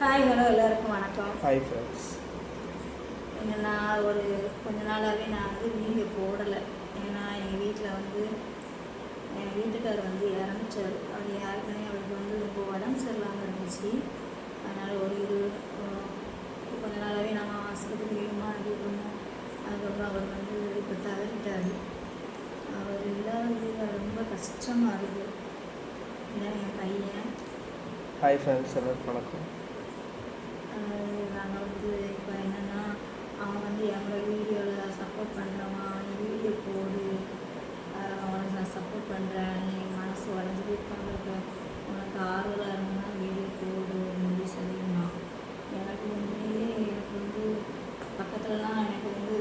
Hi hello எல்லாருக்கும் வணக்கம். Hi friends என்னன்னா ஒரு கொஞ்ச நாளாகவே நான் வந்து வீடியோ போடலை. ஏன்னா எங்கள் வீட்டில் வந்து என் வீட்டுக்கார் வந்து இறந்துட்டார். அது யாருக்குமே அவருக்கு வந்து ரொம்ப உடம்பு சரியில்லாமல் இருந்துச்சு. அதனால் ஒரு இது கொஞ்ச நாளாகவே நாங்கள் ஆஸ்பத்திரி வேணுமா அனுப்பிட்டு இருந்தோம். அதுக்கப்புறம் அவர் வந்து இப்போ தவறிட்டார். அவர் இல்லாதது ரொம்ப கஷ்டமாக இருக்குது இதான் என் பையன். ஹாய் ஃப்ரெண்ட்ஸ் எல்லாருக்கும் வணக்கம். நாங்கள் வந்து இப்போ என்னென்னா அவன் வந்து என்னோட வீடியோவில் சப்போர்ட் பண்ணுறவன் நீ வீடியோ போடு. அவனுக்கு நான் சப்போர்ட் பண்ணுறேன் நீ மனசு உடஞ்சி போய் உனக்கு ஆர்வலாக இருந்ததுன்னா வீடியோ போடு அப்படின்னு சொல்லியிருந்தான். எனக்கு உண்மையிலே எனக்கு வந்து பக்கத்துலலாம் எனக்கு வந்து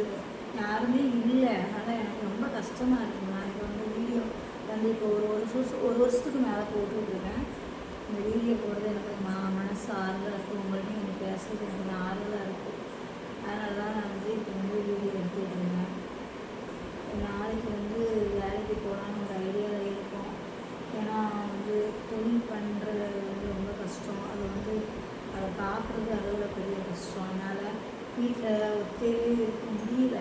யாருமே இல்லை. அதனால் எனக்கு ரொம்ப கஷ்டமாக இருக்குது நான் இப்போ வந்து வீடியோ வந்து இப்போ ஒரு ஒரு வருஷம் ஒரு வருஷத்துக்கு மேலே போட்டுருக்கேன் இந்த வீடியோ போடுறது எனக்கு ம மனசு ஆறுதலாக இருக்குது உங்கள்கிட்ட எனக்கு பேசுறது எனக்கு ஆறுதலாக இருக்குது அதனால தான் நான் வந்து இப்போ வந்து வீடியோ எடுத்துகிட்டு இருந்தேன். நாளைக்கு வந்து வேலைக்கு போகலான்னு ஒரு ஐடியாவில் இருக்கும். ஏன்னா வந்து தொழில் பண்ணுறது வந்து ரொம்ப கஷ்டம். அது வந்து அதை பார்க்குறது அளவில் பெரிய கஷ்டம். அதனால் வீட்டில் ஒத்தையிலே இருக்க முடியல.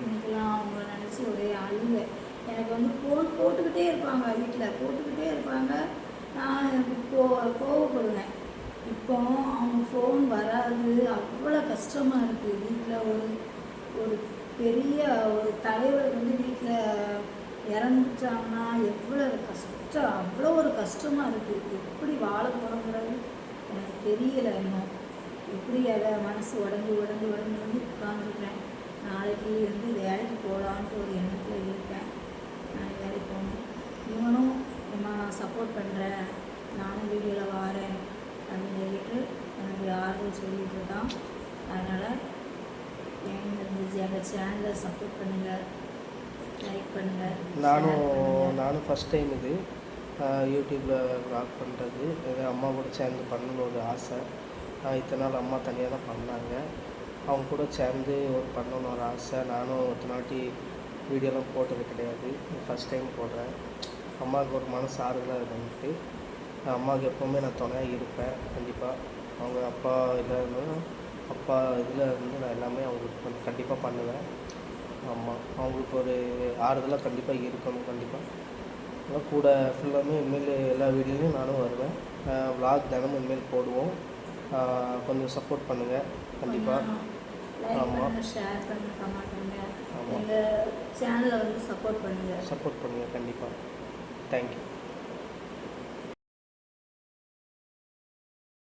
இன்றைக்கெல்லாம் அவங்கள நினச்சி ஒரே அழுகை. எனக்கு வந்து ஃபோன் போட்டுக்கிட்டே இருப்பாங்க வீட்டில் போட்டுக்கிட்டே இருப்பாங்க. நான் எனக்கு கோ கோவப்படுவேன். இப்போ அவங்க ஃபோன் வராது. அவ்வளோ கஷ்டமாக இருக்குது வீட்டில் ஒரு ஒரு பெரிய ஒரு தலைவர் வந்து வீட்டில் இறந்துட்டாங்கன்னா எவ்வளோ கஷ்டம். அவ்வளோ ஒரு கஷ்டமாக இருக்குது எப்படி வாழ போகிறோங்கிறது எனக்கு தெரியலை இன்னும். எப்படி அதை மனசு உடஞ்சி உடஞ்சி உடஞ்சி உடஞ்சி உட்காந்துருக்கேன் நாளைக்கு வந்து வேலைக்கு போகலான்ட்டு ஒரு எண்ணத்தில் இருக்கேன் நாளைக்கு வேலைக்கு போகணும் இவனும் அம்மா நான் சப்போர்ட் பண்ணுறேன் நானும் வீடியோவில் வாரேன் அப்படின்னு சொல்லிட்டு எனக்கு ஆறுதல் சொல்லிட்டு இருக்கான் அதனால் எங்கள் சேனலை சப்போர்ட் பண்ணுங்கள் லைக் பண்ணுங்கள் நானும் நானும் ஃபஸ்ட் டைம் இது யூடியூப்பில் வ்ளாக் பண்ணுறது இது அம்மா கூட சேர்ந்து பண்ணணும்னு ஒரு ஆசை. இத்தனை நாள் அம்மா தனியாக தான் பண்ணாங்க. அவங்க கூட சேர்ந்து ஒரு பண்ணணும்னு ஒரு ஆசை. நானும் ஒருத்த நாட்டி வீடியோலாம் போட்டது கிடையாது. ஃபஸ்ட் டைம் போடுறேன். அம்மாவுக்கு ஒரு மனசு ஆறுதலாக இருக்குன்ட்டு. அம்மாவுக்கு எப்போவுமே நான் துணையாக இருப்பேன். கண்டிப்பாக அவங்க அப்பா இருந்தாலும் அப்பா இதில் இருந்து நான் எல்லாமே அவங்களுக்கு வந்து கண்டிப்பாக பண்ணுவேன். ஆமாம். அவங்களுக்கு ஒரு ஆறுதலாக கண்டிப்பாக இருக்கணும் கண்டிப்பாக. அதான் கூட ஃபுல்லாமே இனிமேல் எல்லா வீடியோலையும் நானும் வருவேன். விளாக் தினமும் இனிமேல் போடுவோம். கொஞ்சம் சப்போர்ட் பண்ணுங்கள் கண்டிப்பாக லைக் ஆமா. பண்ணுங்கள் ஷேர் பண்ணுங்கள் கமெண்ட் பண்ணுங்கள் ஆமா. எங்கள் சேனலை வந்து சப்போர்ட் பண்ணுங்கள் சப்போர்ட் பண்ணுங்கள் கண்டிப்பாக தேங்க்யூ